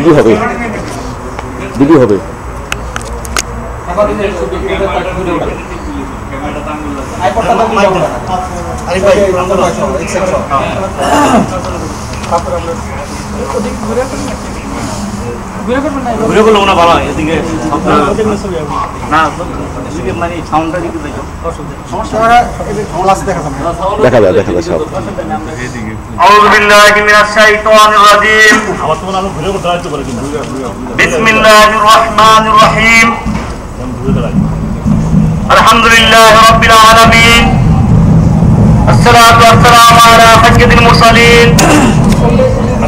দিদি হবে দিদি হবে আরিফ ভাই আমরা বসো এক সেকশন ঘুরে করলে মনে হয় ভালো হয় এদিকে আপনার না এদিকে মানে সাউন্ডটা দিকে দেখো ক্যামেরা গ্লাস দেখা যাবে দেখা যায় দেখা যায় সব أعوذ بالله من الشيطان الرجيم بسم الله الرحمن الرحيم الحمد لله رب العالمين الصلاة والسلام على سيد المرسلين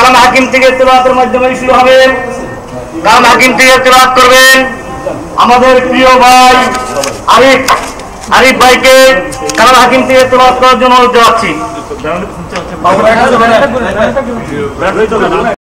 কালাম হাকিম থেকে তেলাওয়াতের মাধ্যমে শুরু হবে। কালাম হাকিম থেকে তেলাওয়াত করবেন। আমাদের প্রিয় ভাই আরিফ আরিফ ভাইকে কালাম হাকিম থেকে তেলাওয়াত করার জন্য অনুরোধ জানাচ্ছি।